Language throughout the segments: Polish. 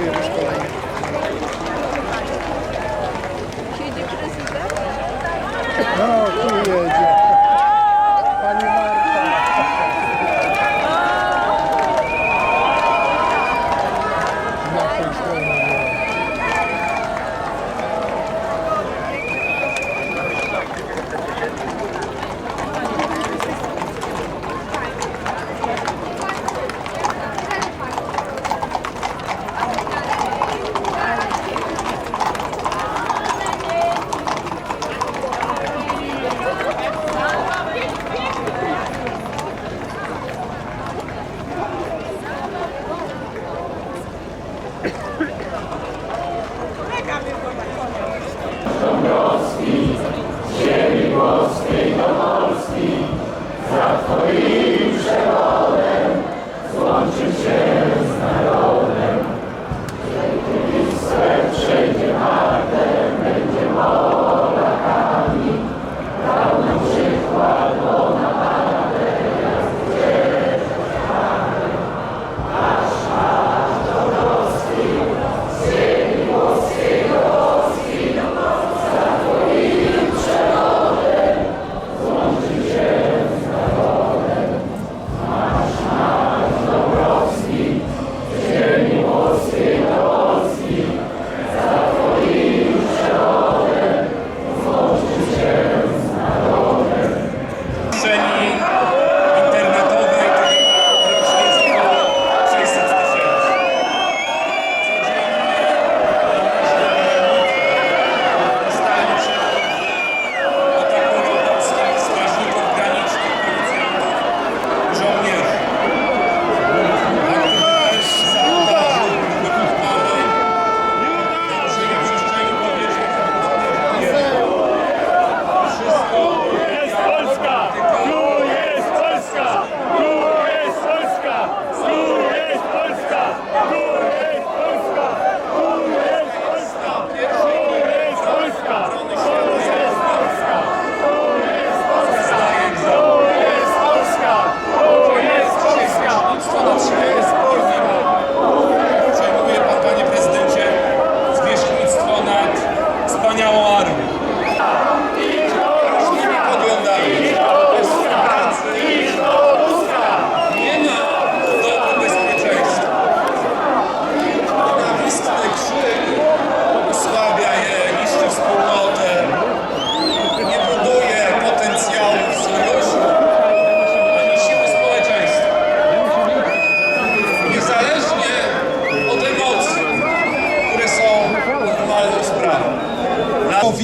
Спасибо.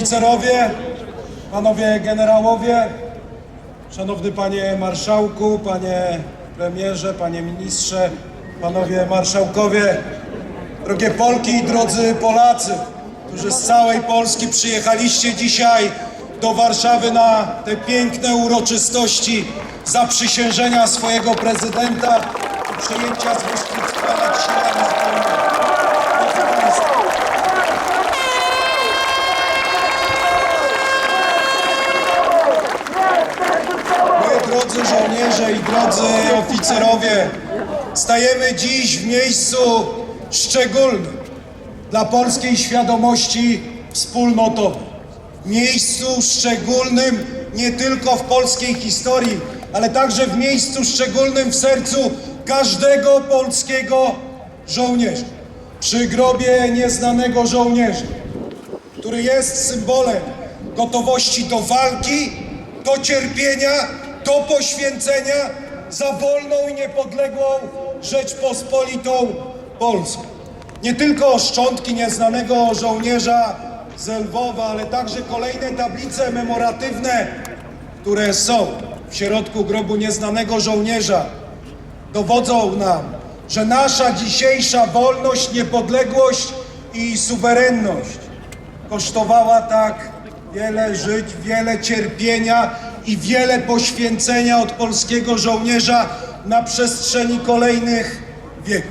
Oficerowie, panowie generałowie, szanowny panie marszałku, panie premierze, panie ministrze, panowie marszałkowie, drogie Polki i drodzy Polacy, którzy z całej Polski przyjechaliście dzisiaj do Warszawy na te piękne uroczystości zaprzysiężenia swojego prezydenta i przejęcia żołnierze i drodzy oficerowie, stajemy dziś w miejscu szczególnym dla polskiej świadomości wspólnotowej. Miejscu szczególnym nie tylko w polskiej historii, ale także w miejscu szczególnym w sercu każdego polskiego żołnierza. Przy grobie nieznanego żołnierza który jest symbolem gotowości do walki, do cierpienia, do poświęcenia za wolną i niepodległą Rzeczpospolitą Polską. Nie tylko szczątki nieznanego żołnierza z Lwowa, ale także kolejne tablice memoratywne, które są w środku grobu nieznanego żołnierza, dowodzą nam, że nasza dzisiejsza wolność, niepodległość i suwerenność kosztowała tak wiele żyć, wiele cierpienia i wiele poświęcenia od polskiego żołnierza na przestrzeni kolejnych wieków.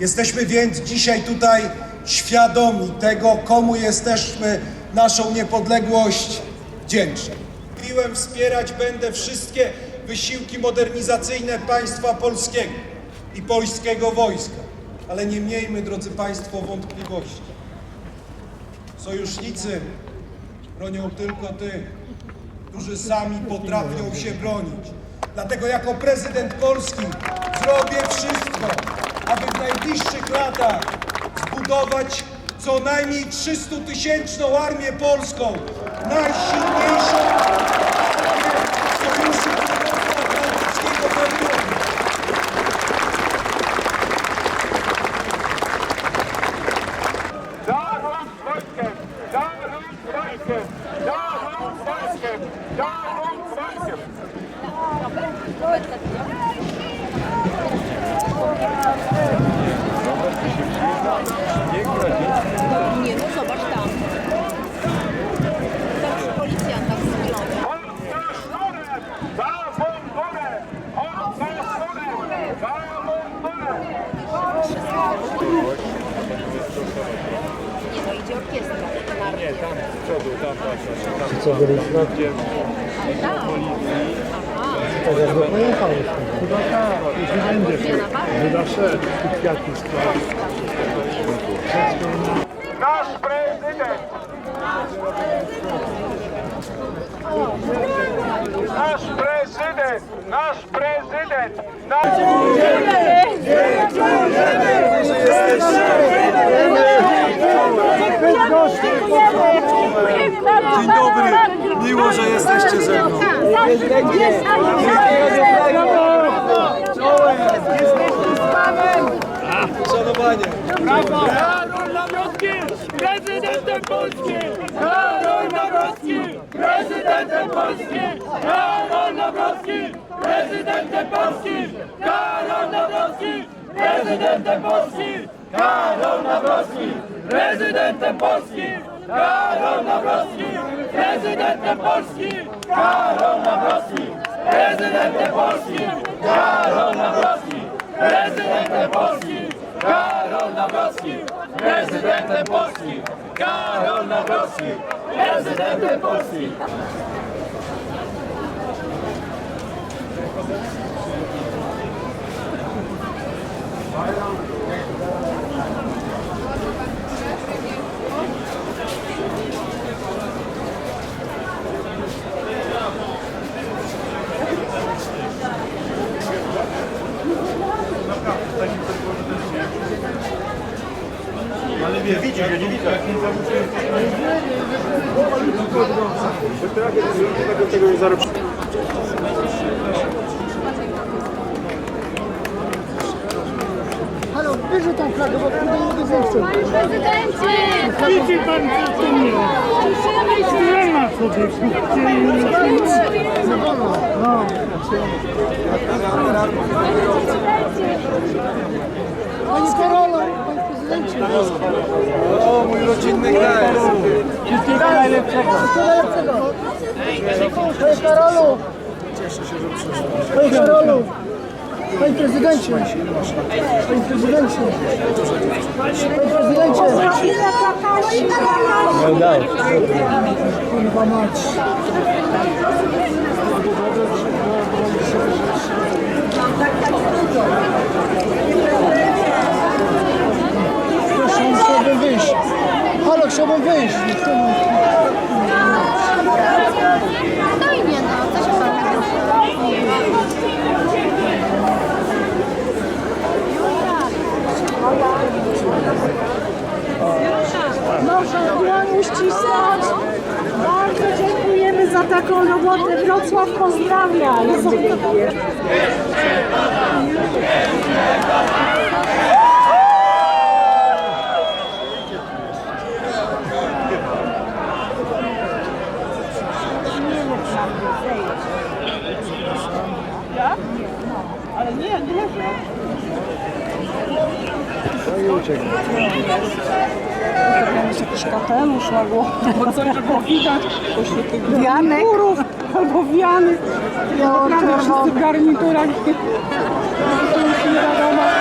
Jesteśmy więc dzisiaj tutaj świadomi tego, komu jesteśmy naszą niepodległość wdzięczni. Mówiłem, wspierać będę wszystkie wysiłki modernizacyjne państwa polskiego i polskiego wojska, ale nie miejmy, drodzy Państwo, wątpliwości. Sojusznicy bronią tylko tych, którzy sami potrafią się bronić. Dlatego jako prezydent Polski zrobię wszystko, aby w najbliższych latach zbudować co najmniej 300-tysięczną armię polską, najsilniejszą sojuszu północnoatlantyckiego w Europie. co byliśmy. Tak jakby pojechałeś. Chyba tak, jeśli będzie. Wyda szef, kwiatki z Nasz prezydent! Nasz prezydent! Nasz prezydent! Nasz prezydent! Nasz prezydent! Że jesteście ze mną. Szanowanie. Karol Nawrocki! Prezydentem Polski! Karol Nawrocki! Prezydentem Polski! Karol Nawrocki! Prezydentem Polski! Karol Nawrocki! Prezydentem Polski! Karol Nawrocki! Prezydentem Polski! Karol Nawrocki! Prezydentem Polski! Karol Nawrocki! Prezydentem Polski! Karol Nawrocki! Prezydentem Polski! Karol Nawrocki! Prezydentem Polski! Karol Nawrocki! Prezydentem Polski! Ale Halo, bierze tą flagę, bo tutaj nie wyzwyczę. Panie prezydencie! Widzi pan, co tu mnie? Nie ma człowieku. Nie wolno. No. Panie Karolu! O, mój rodzinny kraj. Wszystkiego najlepszego. Panie Karolu. Panie Karolu. Panie prezydencie. Panie prezydencie. Panie prezydencie. Kurwa mać. Proszę, chciałbym wyjść. Halo, chciałbym wyjść. Spokojnie, no, co się pan Proszę dłonie ścisnąć. Bardzo dziękujemy za taką robotę. Wrocław pozdrawia. Jezu, kapelusz albo, albo coś, żeby widać wianek albo wiany. Naprawdę wszyscy w garniturach. To już nie wiadomo.